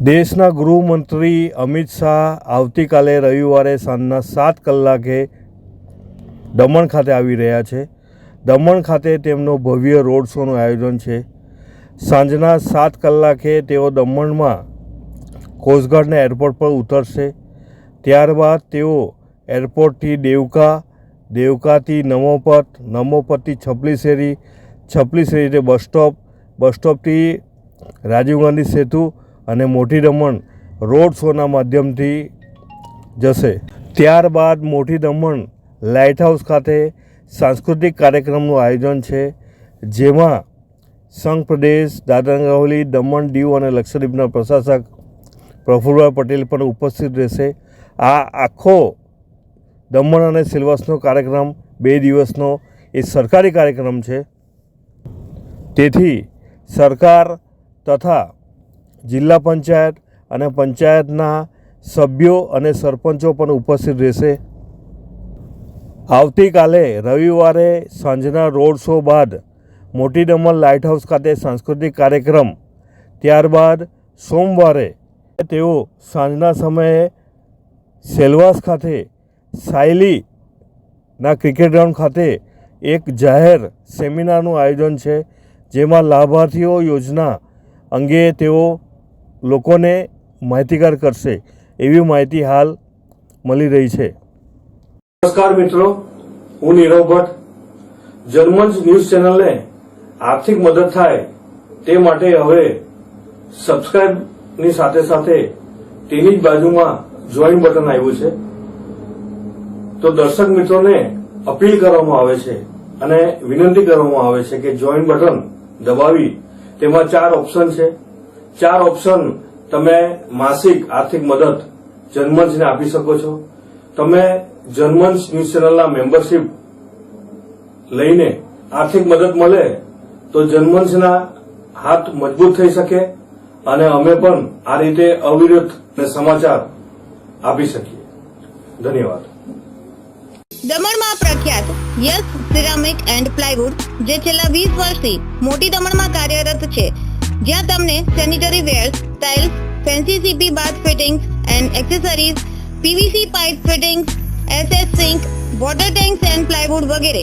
દેશના ગૃહમંત્રી અમિત શાહ આવતીકાલે રવિવારે સાંજના સાત કલાકે દમણ ખાતે આવી રહ્યા છે. દમણ ખાતે તેમનો ભવ્ય રોડ શોનું આયોજન છે. સાંજના સાત કલાકે તેઓ દમણમાં કોસ્ટગાર્ડના એરપોર્ટ પર ઉતરશે. ત્યારબાદ તેઓ એરપોર્ટથી દેવકા, દેવકાથી નમોપત નમોપતથી છપલીસેરી તે બસ સ્ટોપ, બસ સ્ટોપથી રાજીવ ગાંધી સેતુ અને મોટી દમણ રોડ શોના માધ્યમથી જશે. ત્યારબાદ મોટી દમણ લાઇટ હાઉસ ખાતે સાંસ્કૃતિક કાર્યક્રમનું આયોજન છે, જેમાં સંઘ પ્રદેશ, દાદરા દમણ દીવ અને લક્ષદ્વીપના પ્રશાસક પ્રફુલ્લભાઈ પટેલ પણ ઉપસ્થિત રહેશે. આ આખો દમણ અને સિલવાસનો કાર્યક્રમ બે દિવસનો એ સરકારી કાર્યક્રમ છે. તેથી સરકાર તથા જિલ્લા પંચાયત અને પંચાયતના સભ્યો અને સરપંચો પણ ઉપસ્થિત રહેશે. આવતીકાલે રવિવારે સાંજના રોડ શો બાદ મોટી ડમલ લાઇટ હાઉસ ખાતે સાંસ્કૃતિક કાર્યક્રમ. ત્યારબાદ સોમવારે તેઓ સાંજના સમયે સેલવાસ ખાતે સાયલીના ક્રિકેટ ગ્રાઉન્ડ ખાતે એક જાહેર સેમિનારનું આયોજન છે, જેમાં લાભાર્થીઓ યોજના અંગે તેઓ લોકોને માહિતીગાર કરશે એવી માહિતી હાલ મળી રહી છે. નમસ્કાર મિત્રો, હું નીરવ ભટ્ટ. જર્મન ન્યૂઝ ચેનલને આર્થિક મદદ થાય તે માટે હવે સબસ્ક્રાઇબની સાથે સાથે તેની જ બાજુમાં જોઈન બટન આવ્યું છે. તો દર્શક મિત્રોને અપીલ કરવામાં આવે છે અને વિનંતી કરવામાં આવે છે કે જોઈન બટન દબાવી. તેમાં ચાર ઓપ્શન છે. ચાર ઓપ્શન તમે માસિક આર્થિક મદદ જનમંચને આપી શકો છો. તમે જનમંચ ન્યૂઝ ચેનલના મેમ્બરશીપ લઈને આર્થિક મદદ મળે તો જનમંચના હાથ મજબૂત થઈ શકે અને અમે પણ આ રીતે અવિરત સમાચાર આપી શકીએ. ધન્યવાદ. દમણમાં પ્રખ્યાત યસ સિરામિક એન્ડ પ્લાયવુડ, જે છેલ્લા વીસ વર્ષથી મોટી દમણમાં કાર્યરત છે. જ્યાં તમને sanitary ware tiles fancy CP bath fittings and accessories PVC pipe fittings SS sink water tanks and plywood વગેરે